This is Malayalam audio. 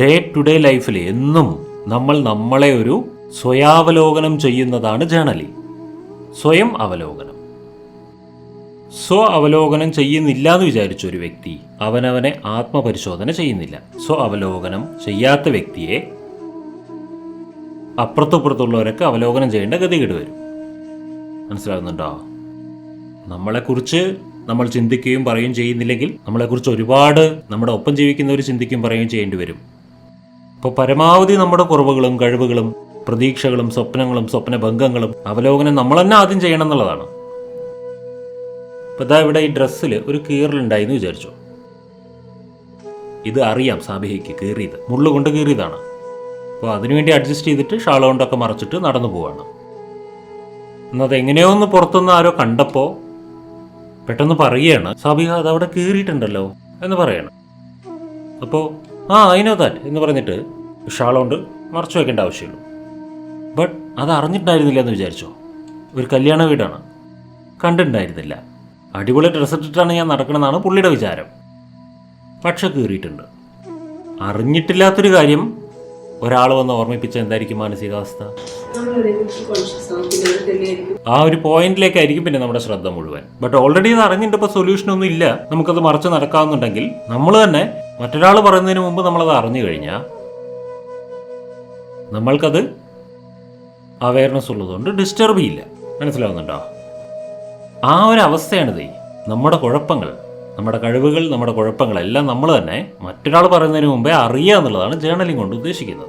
ഡേ ടു ഡേ ലൈഫിൽ എന്നും നമ്മൾ നമ്മളെ ഒരു സ്വയാവലോകനം ചെയ്യുന്നതാണ് ജേണലിംഗ് സ്വയം അവലോകനം. സ്വ അവലോകനം ചെയ്യുന്നില്ല എന്ന് വിചാരിച്ച ഒരു വ്യക്തി അവനവനെ ആത്മപരിശോധന ചെയ്യുന്നില്ല. സ്വ അവലോകനം ചെയ്യാത്ത വ്യക്തിയെ അപ്പുറത്തുപ്പുറത്തുള്ളവരൊക്കെ അവലോകനം ചെയ്യേണ്ട ഗതികേട് വരും. മനസ്സിലാകുന്നുണ്ടോ? നമ്മളെക്കുറിച്ച് നമ്മൾ ചിന്തിക്കുകയും പറയുകയും ചെയ്യുന്നില്ലെങ്കിൽ നമ്മളെക്കുറിച്ച് ഒരുപാട് നമ്മുടെ ഒപ്പം ജീവിക്കുന്നവർ ചിന്തിക്കുകയും പറയുകയും ചെയ്യേണ്ടി വരും. അപ്പോൾ പരമാവധി നമ്മുടെ കുറവുകളും കഴിവുകളും പ്രതീക്ഷകളും സ്വപ്നങ്ങളും സ്വപ്നഭംഗങ്ങളും അവലോകനം നമ്മൾ തന്നെ ആദ്യം ചെയ്യണം എന്നുള്ളതാണ്. ഇപ്പം ഇതാ ഇവിടെ ഈ ഡ്രസ്സിൽ ഒരു കീറലുണ്ടായി എന്ന് വിചാരിച്ചു? ഇത് അറിയാം സാബിഹയ്ക്ക് കീറിയത്. മുള്ളു കൊണ്ട് കീറിയതാണ്. അപ്പോൾ അതിനുവേണ്ടി അഡ്ജസ്റ്റ് ചെയ്തിട്ട് ഷാള കൊണ്ടൊക്കെ മറച്ചിട്ട് നടന്നു പോവാണ്. എന്നത് എങ്ങനെയോ ഒന്ന് പുറത്തുനിന്ന് ആരോ കണ്ടപ്പോൾ പെട്ടെന്ന് പറയുകയാണ് സാബിഹ അവിടെ കീറിയിട്ടുണ്ടല്ലോ എന്ന് പറയണം. അപ്പോൾ ആ അതിനോ താൻ എന്ന് പറഞ്ഞിട്ട് ഷാള കൊണ്ട് മറച്ചു വയ്ക്കേണ്ട ആവശ്യമുള്ളൂ ബട്ട് അത് അറിഞ്ഞിട്ടുണ്ടായിരുന്നില്ല എന്ന് വിചാരിച്ചോ? ഒരു കല്യാണ വീടാണ്. കണ്ടിട്ടുണ്ടായിരുന്നില്ല. അടിപൊളി ഡ്രസ്സ് ഇട്ടിട്ടാണ് ഞാൻ നടക്കണമെന്നാണ് പുള്ളിയുടെ വിചാരം. പക്ഷെ കീറിയിട്ടുണ്ട്. അറിഞ്ഞിട്ടില്ലാത്തൊരു കാര്യം ഒരാൾ വന്ന് ഓർമ്മിപ്പിച്ച എന്തായിരിക്കും മാനസികാവസ്ഥ? ആ ഒരു പോയിന്റിലേക്കായിരിക്കും പിന്നെ നമ്മുടെ ശ്രദ്ധ മുഴുവൻ. ബട്ട് ഓൾറെഡി ഇത് അറിഞ്ഞിട്ട് സൊല്യൂഷൻ ഒന്നും ഇല്ല. നമുക്കത് മറച്ച് നടക്കാവുന്നുണ്ടെങ്കിൽ നമ്മൾ തന്നെ മറ്റൊരാൾ പറയുന്നതിന് മുമ്പ് നമ്മളത് അറിഞ്ഞു കഴിഞ്ഞാൽ നമ്മൾക്കത് അവയർനെസ് ഉള്ളതുകൊണ്ട് ഡിസ്റ്റർബ് ചെയ്യില്ല. മനസ്സിലാവുന്നുണ്ടോ? ആ ഒരു അവസ്ഥയാണിത്. നമ്മുടെ കുഴപ്പങ്ങൾ നമ്മുടെ കഴിവുകൾ നമ്മുടെ കുഴപ്പങ്ങൾ എല്ലാം നമ്മൾ തന്നെ മറ്റൊരാൾ പറയുന്നതിന് മുമ്പേ അറിയുക എന്നുള്ളതാണ് ജേണലിംഗ് കൊണ്ട് ഉദ്ദേശിക്കുന്നത്.